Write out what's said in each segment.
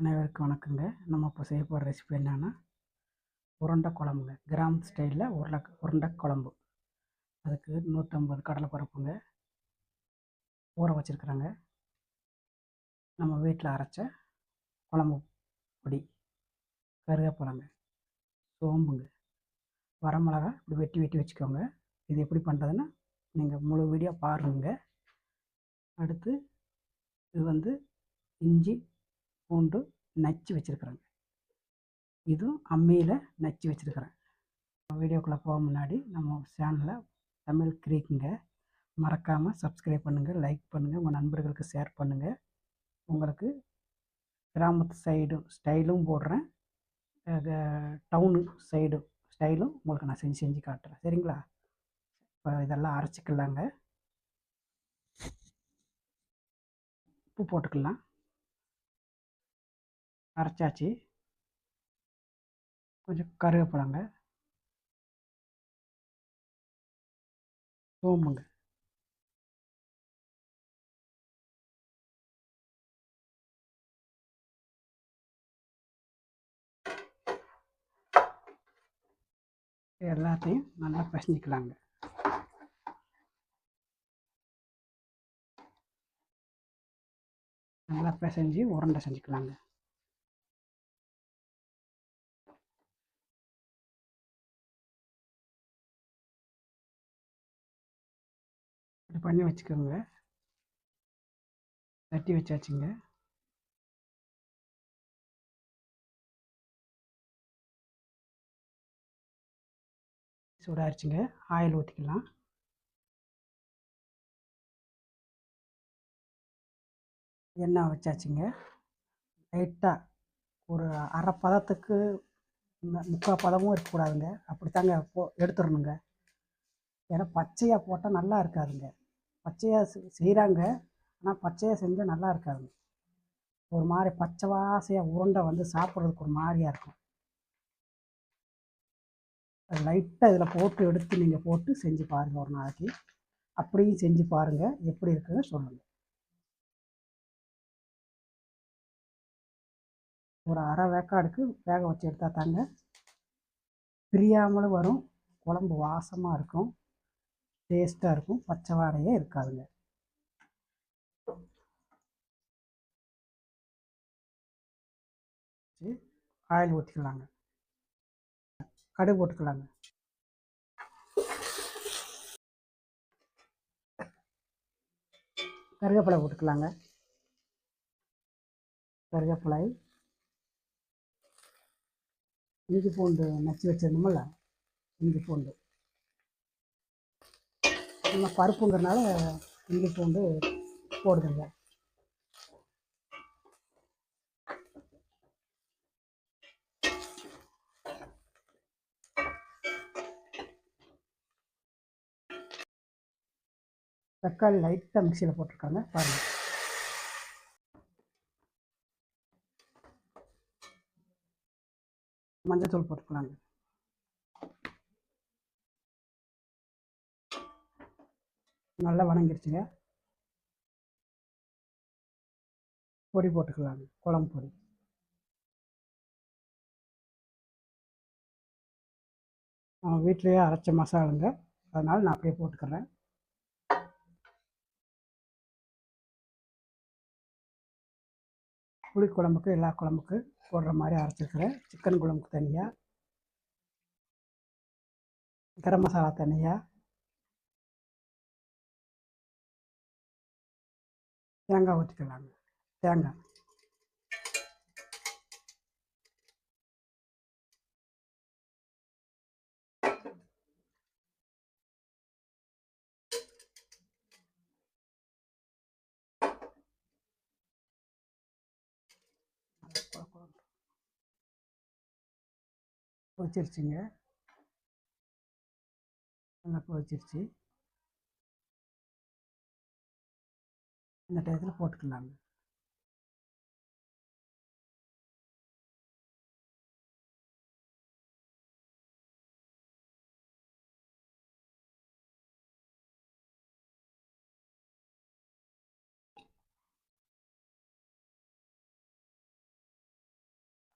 அனைவருக்கும் வணக்கங்க. நம்ம இப்போ செய்ய போகிற ரெசிபி என்னென்னா உருண்டை குழம்புங்க. கிராம் ஸ்டைலில் உருளை உருண்டை குழம்பு. அதுக்கு நூற்றம்பது கடலை ஊற வச்சுருக்குறாங்க. நம்ம வீட்டில் அரைச்ச குழம்பு பொடி கருவேப்பிலங்க சோம்புங்க. வரமிளகா இப்படி வெட்டி வெட்டி வச்சுக்கோங்க. இது எப்படி பண்ணுறதுன்னா நீங்கள் முழு வீடியோ பாருங்க. அடுத்து இது வந்து இஞ்சி பூண்டு நச்சு வச்சுருக்குறேங்க. இதுவும் அம்மியில் நச்சு வச்சுருக்குறேன். வீடியோக்குள்ளே போக முன்னாடி நம்ம சேனலை தமிழ் கிரீக்குங்க. மறக்காமல் சப்ஸ்கிரைப் பண்ணுங்கள் லைக் பண்ணுங்கள் உங்கள் நண்பர்களுக்கு ஷேர் பண்ணுங்கள் உங்களுக்கு கிராமத்து சைடும் ஸ்டைலும் போடுறேன். டவுனு சைடு ஸ்டைலும் உங்களுக்கு நான் செஞ்சு செஞ்சு காட்டுறேன். சரிங்களா? இப்போ இதெல்லாம் அரைச்சிக்கலாங்க. உப்பு போட்டுக்கலாம். அரைச்சாச்சு. கொஞ்சம் கருவேப்பிலங்க. சோம்புங்க. எல்லாத்தையும் நல்லா பிசைஞ்சிக்கலாங்க. நல்லா பிசைஞ்சு உருண்டை செஞ்சுக்கலாங்க. இப்படி பண்ணி வச்சுக்கோங்க. தட்டி வச்சாச்சுங்க. சூடாகிடுச்சுங்க ஆயில் ஊற்றிக்கலாம் எண்ணெய் வச்சாச்சுங்க. லைட்டாக ஒரு அரை பதத்துக்கு முக்கால் பதமும் இருக்கக்கூடாதுங்க. அப்படித்தாங்க போ எடுத்துடணுங்க. ஏன்னா பச்சையாக போட்டால் நல்லா இருக்காதுங்க. பச்சையாக செய்கிறாங்க ஆனால் பச்சையாக செஞ்சால் நல்லா இருக்காது. ஒரு மாதிரி பச்சை வாசையாக உருண்டை வந்து சாப்பிட்றதுக்கு ஒரு மாதிரியாக இருக்கும். லைட்டாக இதில் போட்டு எடுத்து நீங்கள் போட்டு செஞ்சு பாருங்கள் ஒரு நாளைக்கு. அப்படியும் செஞ்சு பாருங்கள் எப்படி இருக்குன்னு சொல்லுங்கள் ஒரு அரை வேக்காடுக்கு வேக வச்சு எடுத்தால் தாங்க பிரியாமலும் வரும். குழம்பு வாசமாக இருக்கும். டேஸ்ட்டாக இருக்கும். பச்சை வாடையே இருக்காதுங்க. ஆயில் ஊற்றிக்கலாங்க கடுகு போட்டுக்கலாங்க. கருவேப்பிலை போட்டுக்கலாங்க. கருவேப்பிலை இஞ்சி பூண்டு நச்சு வச்சிருந்தோம்ல இஞ்சி பூண்டு. நம்ம பருப்புங்கிறனால இஞ்சி பூண்டு போடுதுங்க. தக்காளி லைட்டாக மிக்சியில் போட்டிருக்காங்க பாருங்கள் மஞ்சத்தூள் போட்டுக்கலாங்க. நல்லா வணங்கிருச்சுங்க. பொடி போட்டுக்கலாங்க குழம்பு பொடி. வீட்டிலையே அரைச்ச மசாலுங்க அதனால் நான் அப்படியே போட்டுக்கிறேன். புளி குழம்புக்கு எல்லா குழம்புக்கு போடுற மாதிரி அரைச்சிருக்கிறேன். சிக்கன் குழம்புக்கு தனியாக கரம் மசாலா தனியாக தேங்காய் ஊற்றிக்கலாங்க தேங்காய். வச்சிருச்சுங்க நல்லா வச்சிருச்சு இந்த டயத்தில் போட்டுக்கலாங்க.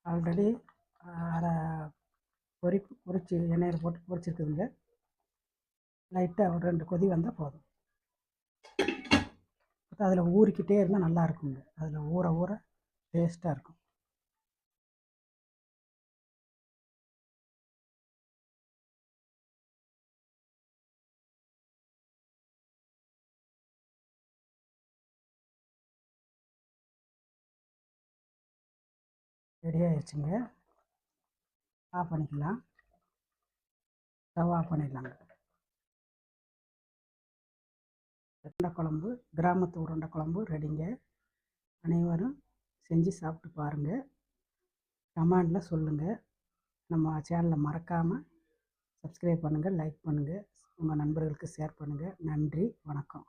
ஆல்ரெடி அரை பொரி பொறிச்சு எண்ணெயில் போட்டு பொறிச்சிருக்குதுங்க. லைட்டாக ஒரு ரெண்டு கொதி வந்தால் போதும். அதில் ஊறிக்கிட்டே இருந்தால் நல்லா இருக்குங்க அதில் ஊற ஊற டேஸ்ட்டாக இருக்கும். ரெடி ஆயிடுச்சுங்க ஆஃப் பண்ணிக்கலாம். ஸ்டவ் ஆஃப் பண்ணிடலாங்க. உருண்டை குழம்பு கிராமத்து உருண்டை குழம்பு ரெடிங்க. அனைவரும் செஞ்சு சாப்பிட்டு பாருங்கள் கமெண்டில் சொல்லுங்கள் நம்ம சேனலை மறக்காமல் சப்ஸ்கிரைப் பண்ணுங்கள் லைக் பண்ணுங்கள் உங்கள் நண்பர்களுக்கு ஷேர் பண்ணுங்கள் நன்றி வணக்கம்.